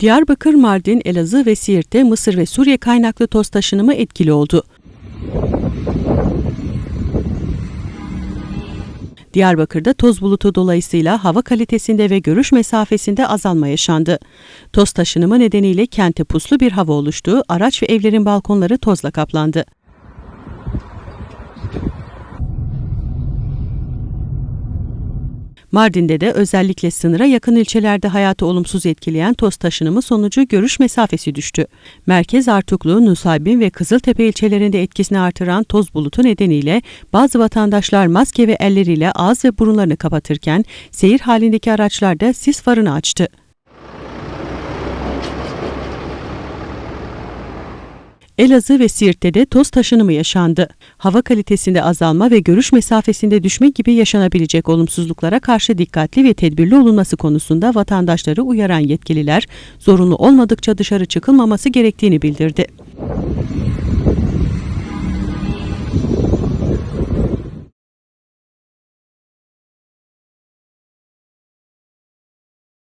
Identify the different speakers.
Speaker 1: Diyarbakır, Mardin, Elazığ ve Siirt'te Mısır ve Suriye kaynaklı toz taşınımı etkili oldu. Diyarbakır'da toz bulutu dolayısıyla hava kalitesinde ve görüş mesafesinde azalma yaşandı. Toz taşınımı nedeniyle kente puslu bir hava oluştu, araç ve evlerin balkonları tozla kaplandı. Mardin'de de özellikle sınıra yakın ilçelerde hayatı olumsuz etkileyen toz taşınımı sonucu görüş mesafesi düştü. Merkez Artuklu, Nusaybin ve Kızıltepe ilçelerinde etkisini artıran toz bulutu nedeniyle bazı vatandaşlar maske ve elleriyle ağız ve burunlarını kapatırken seyir halindeki araçlar da sis farını açtı. Elazığ ve Siirt'te de toz taşınımı yaşandı. Hava kalitesinde azalma ve görüş mesafesinde düşme gibi yaşanabilecek olumsuzluklara karşı dikkatli ve tedbirli olunması konusunda vatandaşları uyaran yetkililer, zorunlu olmadıkça dışarı çıkılmaması gerektiğini bildirdi.